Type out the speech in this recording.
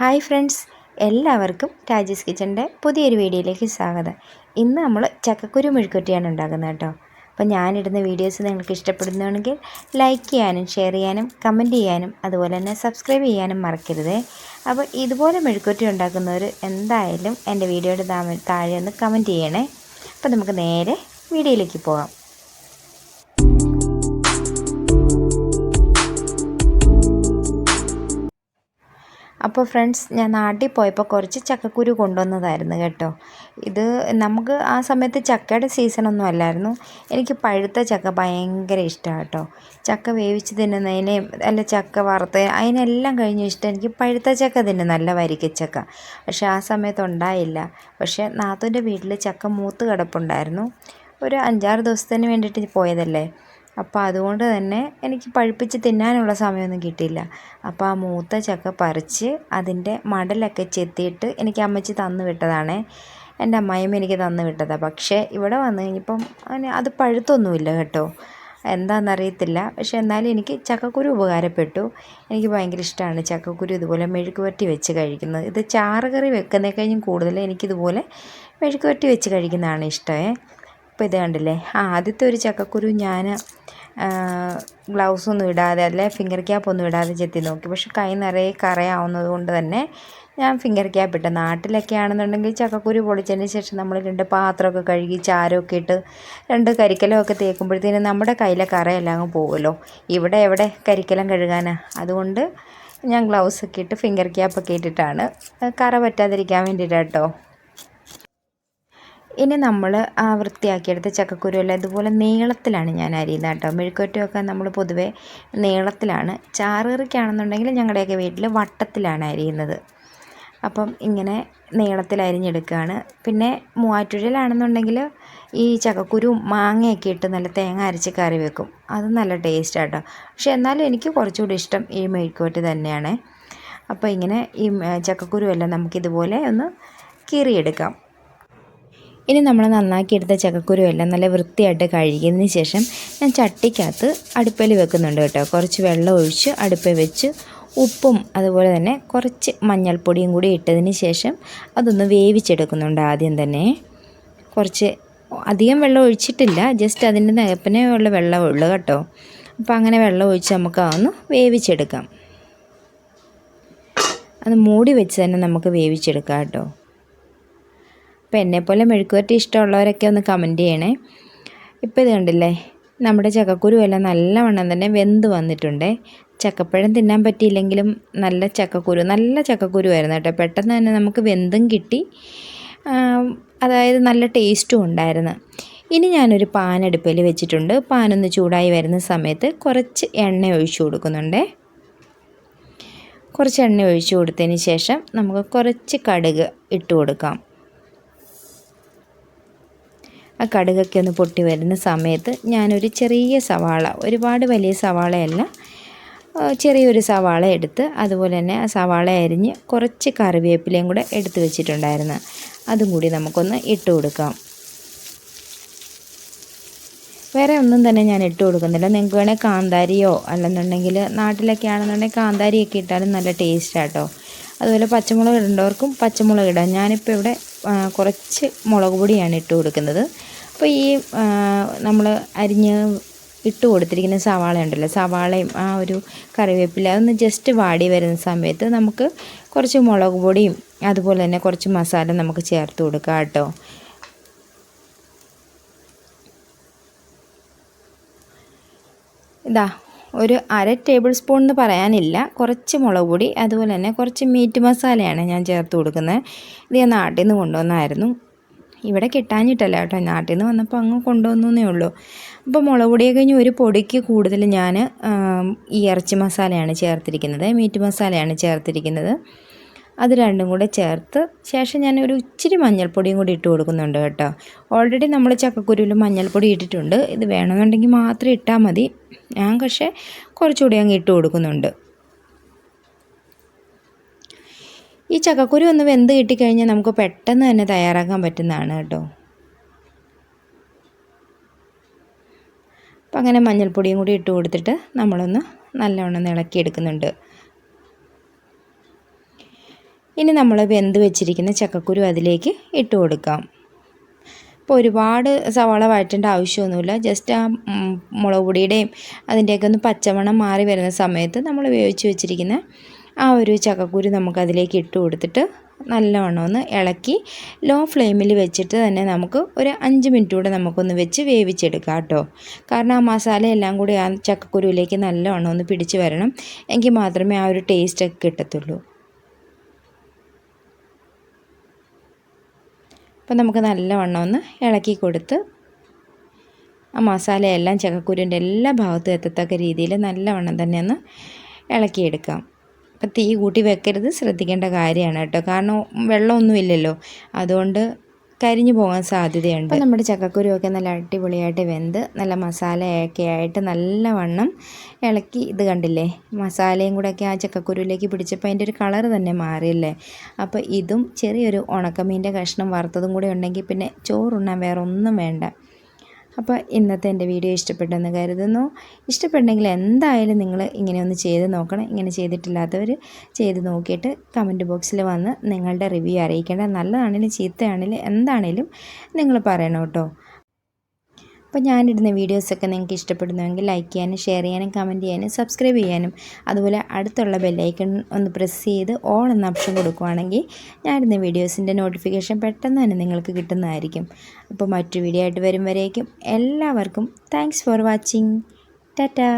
Hi friends എല്ലാവർക്കും രാജീസ് കിച്ചന്റെ പുതിയൊരു വീഡിയോയിലേക്ക് സ്വാഗതം. ഇന്ന് നമ്മൾ ചക്കക്കുരു മെഴുക്കുറ്റിയാണ് ഉണ്ടാക്കുന്നത് കേട്ടോ. അപ്പോൾ ഞാനിടുന്ന വീഡിയോസ് നിങ്ങൾക്ക് ഇഷ്ടപ്പെടുന്നുണ്ടെങ്കിൽ ലൈക്ക് ചെയ്യാനും ഷെയർ ചെയ്യാനും കമന്റ് ചെയ്യാനും അതുപോലെ തന്നെ സബ്സ്ക്രൈബ് ചെയ്യാനും മറക്കരുത്. അപ്പോൾ ഇതുപോലെ മെഴുക്കുറ്റി ഉണ്ടാക്കുന്നവർ എന്തായാലും എന്റെ വീഡിയോയുടെ താഴെ ഒന്ന് കമന്റ് ചെയ്യണേ. അപ്പോൾ നമുക്ക് നേരെ വീഡിയോയിലേക്ക് പോകാം. അപ്പോൾ ഫ്രണ്ട്സ് ഞാൻ നാട്ടിൽ പോയപ്പോൾ കുറച്ച് ചക്കക്കുരു കൊണ്ടുവന്നതായിരുന്നു കേട്ടോ. ഇത് നമുക്ക് ആ സമയത്ത് ചക്കയുടെ സീസണൊന്നും അല്ലായിരുന്നു. എനിക്ക് പഴുത്ത ചക്ക ഭയങ്കര ഇഷ്ടമാണ് കേട്ടോ. ചക്ക വേവിച്ച് തിന്നുന്നതിനെയും അല്ല ചക്ക വറുത്ത് അതിനെല്ലാം കഴിഞ്ഞ ഇഷ്ടം എനിക്ക് പഴുത്ത ചക്ക തിന്നു നല്ല വരിക്കച്ചക്ക പക്ഷേ ആ സമയത്ത് ഉണ്ടായില്ല. പക്ഷേ നാത്തൂന്റെ വീട്ടിൽ ചക്ക മൂത്ത് കിടപ്പുണ്ടായിരുന്നു. ഒരു അഞ്ചാറ് ദിവസത്തിന് വേണ്ടിയിട്ട് പോയതല്ലേ? അപ്പോൾ അതുകൊണ്ട് തന്നെ എനിക്ക് പഴുപ്പിച്ച് തിന്നാനുള്ള സമയമൊന്നും കിട്ടിയില്ല. അപ്പോൾ ആ മൂത്ത ചക്ക പറിച്ച് അതിന്റെ മടലൊക്കെ ചെത്തിയിട്ട് എനിക്ക് അമ്മച്ചി തന്നു വിട്ടതാണ്. എന്റെ അമ്മായിമ്മ എനിക്ക് തന്നു വിട്ടതാണ് പക്ഷേ ഇവിടെ വന്നു കഴിഞ്ഞപ്പം അത് പഴുത്തൊന്നുമില്ല കേട്ടോ. എന്താണെന്നറിയത്തില്ല പക്ഷെ എന്നാലും എനിക്ക് ചക്കക്കുരു ഉപകാരപ്പെട്ടു. എനിക്ക് ഭയങ്കര ഇഷ്ടമാണ് ചക്കക്കുരു ഇതുപോലെ മെഴുക്ക് വരട്ടി വെച്ച് കഴിക്കുന്നത്. ഇത് ചാറ് കറി വെക്കുന്നതിനേക്കഴിഞ്ഞും കൂടുതൽ എനിക്കിതുപോലെ മെഴുക്ക് വരട്ടി വെച്ച് കഴിക്കുന്നതാണ് ഇഷ്ടമേ. അപ്പോൾ ഇത് കണ്ടില്ലേ? ആ ആദ്യത്തെ ഒരു ചക്കക്കുരു ഞാൻ ഗ്ലൗസ് ഒന്നും ഇടാതെ അല്ലെ ഫിംഗർ ക്യാപ്പ് ഒന്നും ഇടാതെ ചെത്തി നോക്കി. പക്ഷെ കൈ നിറയെ കറയാവുന്നത് കൊണ്ട് തന്നെ ഞാൻ ഫിംഗർ ക്യാപ്പ് ഇട്ട. നാട്ടിലൊക്കെ ആണെന്നുണ്ടെങ്കിൽ ചക്കക്കുരു പൊളിച്ചതിന് ശേഷം നമ്മൾ രണ്ട് പാത്രമൊക്കെ കഴുകി ചാരമൊക്കെ ഇട്ട് രണ്ട് കരിക്കലമൊക്കെ തേക്കുമ്പോഴത്തേനും നമ്മുടെ കയ്യിലെ കറയെല്ലാം അങ്ങ് പോകുമല്ലോ ഇവിടെ എവിടെ കരിക്കലം കഴുകാനാ? അതുകൊണ്ട് ഞാൻ ഗ്ലൗസൊക്കെ ഇട്ട് ഫിംഗർ ക്യാപ്പൊക്കെ ഇട്ടിട്ടാണ്. കറ പറ്റാതിരിക്കാൻ വേണ്ടിയിട്ടാണ് കേട്ടോ ഇനി നമ്മൾ ആ വൃത്തിയാക്കിയെടുത്ത ചക്കക്കുരുവെല്ലാം ഇതുപോലെ നീളത്തിലാണ് ഞാൻ അരിയുന്നത് കേട്ടോ. മെഴുക്കുവറ്റമൊക്കെ നമ്മൾ പൊതുവേ നീളത്തിലാണ്. ചാറുകറിക്കാണെന്നുണ്ടെങ്കിൽ ഞങ്ങളുടെയൊക്കെ വീട്ടിൽ വട്ടത്തിലാണ് അരിയുന്നത്. അപ്പം ഇങ്ങനെ നീളത്തിൽ അരിഞ്ഞെടുക്കുകയാണ്. പിന്നെ മൂവാറ്റുഴയിലാണെന്നുണ്ടെങ്കിൽ ഈ ചക്കക്കുരു മാങ്ങയൊക്കെ ഇട്ട് നല്ല തേങ്ങ അരച്ച് കറി വെക്കും. അത് നല്ല ടേസ്റ്റ് കേട്ടോ. പക്ഷെ എന്നാലും എനിക്ക് കുറച്ചുകൂടി ഇഷ്ടം ഈ മെഴുക്കുവറ്റ് തന്നെയാണ്. അപ്പോൾ ഇങ്ങനെ ഈ ചക്കക്കുരു എല്ലാം നമുക്കിതുപോലെ ഒന്ന് കീറിയെടുക്കാം. ഇനി നമ്മൾ നന്നാക്കി എടുത്ത ചക്കക്കുരു എല്ലാം നല്ല വൃത്തിയായിട്ട് കഴുകിയതിന് ശേഷം ഞാൻ ചട്ടിക്കകത്ത് അടുപ്പിൽ വെക്കുന്നുണ്ട് കേട്ടോ. കുറച്ച് വെള്ളം ഒഴിച്ച് അടുപ്പിൽ വെച്ച് ഉപ്പും അതുപോലെ തന്നെ കുറച്ച് മഞ്ഞൾപ്പൊടിയും കൂടി ഇട്ടതിന് ശേഷം അതൊന്ന് വേവിച്ചെടുക്കുന്നുണ്ട് ആദ്യം തന്നെ. കുറച്ച് അധികം വെള്ളം ഒഴിച്ചിട്ടില്ല ജസ്റ്റ് അതിന്റെ നകപ്പിനെ ഉള്ള വെള്ളം ഉള്ളു കേട്ടോ. അപ്പോൾ അങ്ങനെ വെള്ളം ഒഴിച്ച് നമുക്ക് അതൊന്ന് വേവിച്ചെടുക്കാം. അത് മൂടി വെച്ച് തന്നെ നമുക്ക് വേവിച്ചെടുക്കാം കേട്ടോ. അപ്പോൾ എന്നെപ്പോലെ മെഴുക്കുവരട്ടി ഇഷ്ടമുള്ളവരൊക്കെ ഒന്ന് കമന്റ് ചെയ്യണേ. ഇപ്പോൾ ഇത് കണ്ടില്ലേ നമ്മുടെ ചക്കക്കുരു എല്ലാം നല്ലവണ്ണം തന്നെ വെന്ത് വന്നിട്ടുണ്ട്. ചക്കപ്പഴം തിന്നാൻ പറ്റിയില്ലെങ്കിലും നല്ല ചക്കക്കുരു നല്ല ചക്കക്കുരു ആയിരുന്നു കേട്ടോ. പെട്ടെന്ന് തന്നെ നമുക്ക് വെന്തും കിട്ടി. അതായത് നല്ല ടേസ്റ്റും ഉണ്ടായിരുന്നു. ഇനി ഞാനൊരു പാനടുപ്പിൽ വെച്ചിട്ടുണ്ട്. പാനൊന്ന് ചൂടായി വരുന്ന സമയത്ത് കുറച്ച് എണ്ണ ഒഴിച്ചു കൊടുക്കുന്നുണ്ട്. കുറച്ച് എണ്ണ ഒഴിച്ചു കൊടുത്തതിന് ശേഷം നമുക്ക് കുറച്ച് കടുക് ഇട്ട് കൊടുക്കാം. ആ കടുകൊക്കെ ഒന്ന് പൊട്ടി വരുന്ന സമയത്ത് ഞാനൊരു ചെറിയ സവാള ഒരുപാട് വലിയ സവാളയല്ല ചെറിയൊരു സവാള എടുത്ത് അതുപോലെ തന്നെ ആ സവാള അരിഞ്ഞ് കുറച്ച് കറിവേപ്പിലയും കൂടെ എടുത്ത് വെച്ചിട്ടുണ്ടായിരുന്നു. അതും കൂടി നമുക്കൊന്ന് ഇട്ട് കൊടുക്കാം. വേറെ ഒന്നും തന്നെ ഞാൻ ഇട്ട് കൊടുക്കുന്നില്ല. നിങ്ങൾക്ക് വേണേൽ കാന്താരിയോ അല്ലെന്നുണ്ടെങ്കിൽ നാട്ടിലൊക്കെ ആണെന്നുണ്ടെങ്കിൽ കാന്താരിയൊക്കെ ഇട്ടാലും നല്ല ടേസ്റ്റാട്ടോ അതുപോലെ പച്ചമുളക് ഇടേണ്ടവർക്കും പച്ചമുളക് ഇടാം. ഞാനിപ്പോൾ ഇവിടെ കുറച്ച് മുളക് പൊടിയാണ് ഇട്ട് കൊടുക്കുന്നത്. അപ്പോൾ ഈ നമ്മൾ അരിഞ്ഞ് ഇട്ട് കൊടുത്തിരിക്കുന്ന സവാള ഉണ്ടല്ലോ സവാളയും ആ ഒരു കറിവേപ്പില അതൊന്ന് ജസ്റ്റ് വാടി വരുന്ന സമയത്ത് നമുക്ക് കുറച്ച് മുളക് പൊടിയും അതുപോലെ തന്നെ കുറച്ച് മസാല നമുക്ക് ചേർത്ത് കൊടുക്കാം കേട്ടോ. ഇതാ ഒരു അര ടേബിൾ സ്പൂൺ എന്ന് പറയാനില്ല. കുറച്ച് മുളക് പൊടി അതുപോലെ തന്നെ കുറച്ച് മീറ്റ് മസാലയാണ് ഞാൻ ചേർത്ത് കൊടുക്കുന്നത്. ഇത് ഞാൻ നാട്ടിൽ നിന്ന് കൊണ്ടുവന്നായിരുന്നു. ഇവിടെ കിട്ടാഞ്ഞിട്ടല്ല കേട്ടോ. നാട്ടിൽ നിന്ന് വന്നപ്പോൾ അങ്ങ് കൊണ്ടുവന്നേ ഉള്ളൂ. അപ്പോൾ മുളക് പൊടിയൊക്കെ കഴിഞ്ഞ് ഒരു പൊടിക്ക് കൂടുതൽ ഞാൻ ഈ ഇറച്ചി മസാലയാണ് ചേർത്തിരിക്കുന്നത്. മീറ്റ് മസാലയാണ് ചേർത്തിരിക്കുന്നത്. അത് രണ്ടും കൂടെ ചേർത്ത് ശേഷം ഞാൻ ഒരു ഇച്ചിരി മഞ്ഞൾപ്പൊടിയും കൂടി ഇട്ട് കൊടുക്കുന്നുണ്ട് കേട്ടോ. ഓൾറെഡി നമ്മൾ ചക്കക്കുരുവിൽ മഞ്ഞൾപ്പൊടി ഇട്ടിട്ടുണ്ട്. ഇത് വേണമെന്നുണ്ടെങ്കിൽ മാത്രം ഇട്ടാൽ മതി. ഞാൻ പക്ഷേ കുറച്ചുകൂടി അങ്ങ് ഇട്ട് കൊടുക്കുന്നുണ്ട്. ഈ ചക്കക്കുരു ഒന്ന് വെന്ത് കിട്ടിക്കഴിഞ്ഞാൽ നമുക്ക് പെട്ടെന്ന് തന്നെ തയ്യാറാക്കാൻ പറ്റുന്നതാണ് കേട്ടോ. അപ്പം അങ്ങനെ മഞ്ഞൾപ്പൊടിയും കൂടി ഇട്ട് കൊടുത്തിട്ട് നമ്മളൊന്ന് നല്ലവണ്ണം ഇളക്കിയെടുക്കുന്നുണ്ട്. ഇനി നമ്മൾ വെന്ത് വെച്ചിരിക്കുന്ന ചക്കക്കുരു അതിലേക്ക് ഇട്ട് കൊടുക്കാം. ഇപ്പോൾ ഒരുപാട് സവാള വഴറ്റേണ്ട ആവശ്യമൊന്നുമില്ല. ജസ്റ്റ് ആ മുളക് പൊടിയുടെയും അതിന്റെയൊക്കെ ഒന്ന് പച്ചമണം മാറി വരുന്ന സമയത്ത് നമ്മൾ വേവിച്ച് വെച്ചിരിക്കുന്ന ആ ഒരു ചക്കക്കുരു നമുക്കതിലേക്ക് ഇട്ട് കൊടുത്തിട്ട് നല്ലവണ്ണം ഒന്ന് ഇളക്കി ലോ ഫ്ലെയിമിൽ വെച്ചിട്ട് തന്നെ നമുക്ക് ഒരു അഞ്ച് മിനിറ്റ് കൂടെ നമുക്കൊന്ന് വെച്ച് വേവിച്ചെടുക്കാം കേട്ടോ. കാരണം ആ മസാല എല്ലാം കൂടി ആ ചക്കക്കുരുവിലേക്ക് നല്ലവണ്ണം ഒന്ന് പിടിച്ച് വരണം. എങ്കിൽ മാത്രമേ ആ ഒരു ടേസ്റ്റൊക്കെ കിട്ടത്തുള്ളൂ. അപ്പോൾ നമുക്ക് നല്ലവണ്ണം ഒന്ന് ഇളക്കി കൊടുത്ത് ആ മസാലയെല്ലാം ചക്കക്കുരുവിന്റെ എല്ലാ ഭാഗത്തും എത്തത്തക്ക രീതിയിൽ നല്ലവണ്ണം തന്നെ ഒന്ന് ഇളക്കിയെടുക്കാം. അപ്പം തീ കൂട്ടി വെക്കരുത് ശ്രദ്ധിക്കേണ്ട കാര്യമാണ് കേട്ടോ. കാരണം വെള്ളമൊന്നുമില്ലല്ലോ. അതുകൊണ്ട് കരിഞ്ഞു പോകാൻ സാധ്യതയുണ്ട്. നമ്മുടെ ചക്കക്കുരുവൊക്കെ നല്ല അടിപൊളിയായിട്ട് വെന്ത് നല്ല മസാലയൊക്കെ ആയിട്ട് നല്ലവണ്ണം ഇളക്കി ഇത് കണ്ടില്ലേ? മസാലയും കൂടെയൊക്കെ ആ ചക്കക്കുരുവിലേക്ക് പിടിച്ചപ്പോൾ അതിന്റെ ഒരു കളർ തന്നെ മാറിയല്ലേ? അപ്പോൾ ഇതും ചെറിയൊരു ഉണക്കമീന്റെ കഷ്ണം വറുത്തതും കൂടെ ഉണ്ടെങ്കിൽ പിന്നെ ചോറുണ്ണാൻ വേറെ ഒന്നും വേണ്ട. അപ്പോൾ ഇന്നത്തെ എന്റെ വീഡിയോ ഇഷ്ടപ്പെട്ടെന്ന് കരുതുന്നു. ഇഷ്ടപ്പെട്ടെങ്കിൽ എന്തായാലും നിങ്ങൾ ഇങ്ങനെ ഒന്ന് ചെയ്ത് നോക്കണം. ഇങ്ങനെ ചെയ്തിട്ടില്ലാത്തവർ ചെയ്ത് നോക്കിയിട്ട് കമന്റ് ബോക്സിൽ വന്ന് നിങ്ങളുടെ റിവ്യൂ അറിയിക്കേണ്ട. നല്ലതാണെങ്കിലും ചീത്തയാണെങ്കിലും എന്താണേലും നിങ്ങൾ പറയണം കേട്ടോ. അപ്പോൾ ഞാനിടുന്ന വീഡിയോസൊക്കെ നിങ്ങൾക്ക് ഇഷ്ടപ്പെടുന്നുവെങ്കിൽ ലൈക്ക് ചെയ്യാനും ഷെയർ ചെയ്യാനും കമന്റ് ചെയ്യാനും സബ്സ്ക്രൈബ് ചെയ്യാനും അതുപോലെ അടുത്തുള്ള ബെല്ലൈക്കൺ ഒന്ന് പ്രസ് ചെയ്ത് ഓൾ എന്ന ഓപ്ഷൻ കൊടുക്കുവാണെങ്കിൽ ഞാനിടുന്ന വീഡിയോസിന്റെ നോട്ടിഫിക്കേഷൻ പെട്ടെന്ന് തന്നെ നിങ്ങൾക്ക് കിട്ടുന്നതായിരിക്കും. അപ്പോൾ മറ്റു വീഡിയോ ആയിട്ട് വരും വരേക്കും. എല്ലാവർക്കും താങ്ക്സ് ഫോർ വാച്ചിങ് ടാറ്റാ